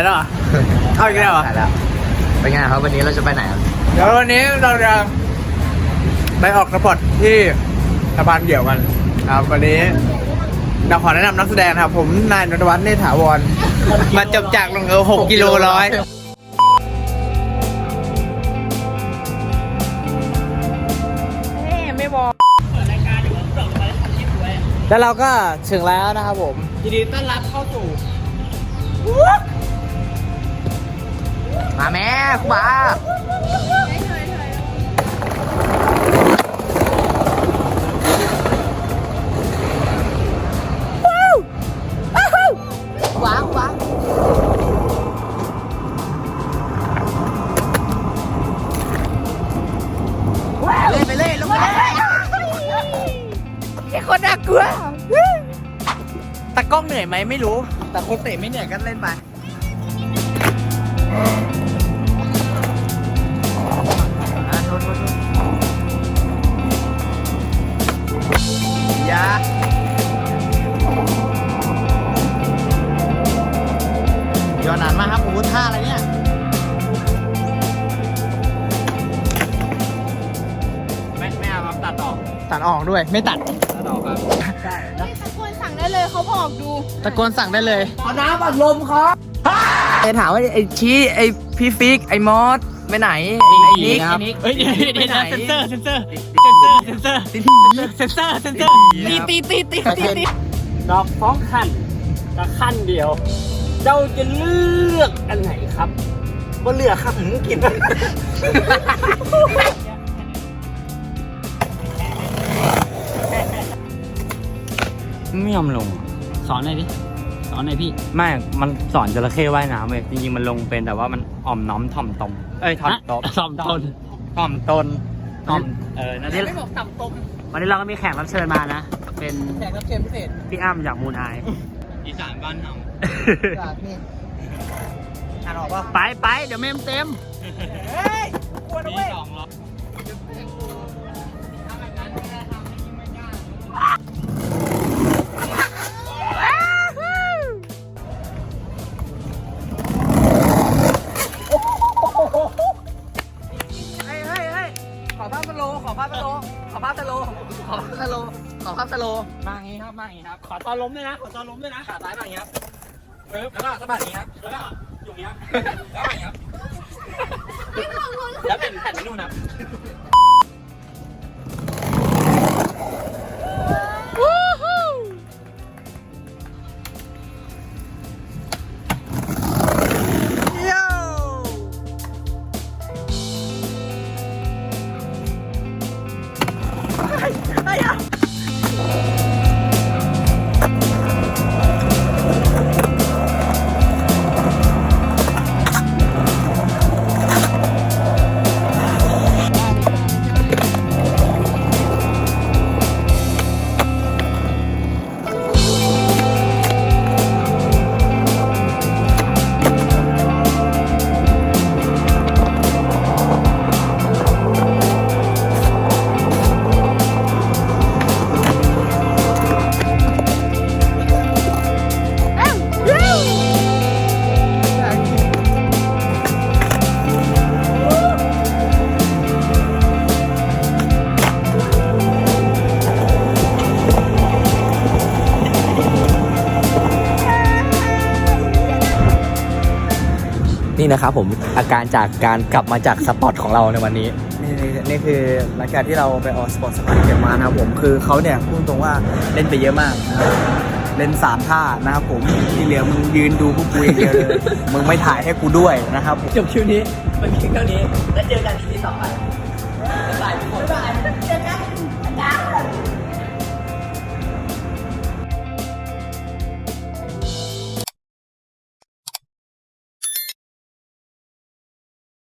ายแล้วเหรอเอาอีกแล้วเหรอถ่ายแล้วเป็นไงครับวันนี้เราจะไปไหนครับเดี๋ยววันนี้เราจะไปออกสปอร์ตที่สะพานเกี่ยวกันครับวันนี้เราขอแนะนำนักแสดงครับ ผมนายนนทวัฒน์เนธถาวรมาจบจากลงเออหกกิโลร้อยไม่บอกแล้วเราก็ถึงแล้วนะครับผมยินดีต้อนรับเข้าสู่ มาแม่ครูบาว้าวว้าวเล่นไปเลยลงไปเลยไอ้คนน่ากลัวตากล้องเหนื่อยไหมไม่รู้ แต่คนเตะไม่เหนื่อยก็เล่นไป ยาย้อนนานมากครับโอ้โหท่าอะไรเนี่ยไม่ไม่เอาครับตัดออกตัดออกด้วยไม่ตัดตัดออกครับใช่ตะโกนสั่งได้เลยเขาบอกดู ตะโกนสั่งได้เลย เอาน้ำอัดลมครับ ไอ้ถามว่าไอ้ชี้ไอ้พี่ฟิกไอ้มอสไปไหนไอ้นิกไอ้นิกเฮ้ยเดี๋ยวเดี๋ยวไปเดี๋ยวไหนเซนเซอร์เซนเซอร์เซนเซอร์เซนเซอร์ติดเซนเซอร์เซนเซอร์ตีตีตีตีตีตีดอกฟ้องขั้นกับขั้นเดียว เจ้าจะเลือกอันไหนครับก็เลือกครับหืมกินไม่ยอมลง สอนหน่อยดิ สอนหน่อยพี่ ไม่ มันสอนจระเข้ว่ายน้ำเว้ยจริงๆ มันลงเป็นแต่ว่ามันอ่อมน้อมถ่อมตมเอ้ยถ่อมตมถ่อมตน ถ่อมตนถ่อมเออนั่นไม่บอกต่ำตรงวันนี้เราก็มีแขกรับเชิญมานะ เป็นแขกรับเชิญพิเศษ พี่อ้ำจากมูนไออีสานบ้านเฮาจากนี่อ่านออกป่ะไปไปเดี๋ยวเมมเต็ม เฮ้ยกลัวนะเว้ย ภาพสโลว์ขอภาพสโลว์ขอภาพสโลว์ขอภาพสโลว์มาอย่างงี้ครับมาอย่างงี้ครับ ขอตอนล้มด้วยนะ ขอตอนล้มด้วยนะขาซ้ายมาอย่างงี้ครับปึ๊บแล้วก็สะบัดอย่างงี้ครับ แล้วก็อยู่อย่างงี้ครับแล้วก็อย่างงี้ครับ แล้วเป็นแผ่นไปนู่นครับ นี่นะครับผมอาการจากการกลับมาจากสปอร์ตของเราในวันนี้ นี่นี่คือหลังจากที่เราไปออกสปอร์ตสปอร์ตเก็บมานะครับผมคือเขาเนี่ยพูดตรงว่าเล่นไปเยอะมากนะครับเล่นสามท่านะครับผมที่เหลือมึงยืนดูพวกกูอย่างเดียวเลยมึงไม่ถ่ายให้กูด้วยนะครับจบคิวนี้มันเพียงเท่านี้ แล้วเจอกันที่ต่อไปบ๊ายบายทุกคน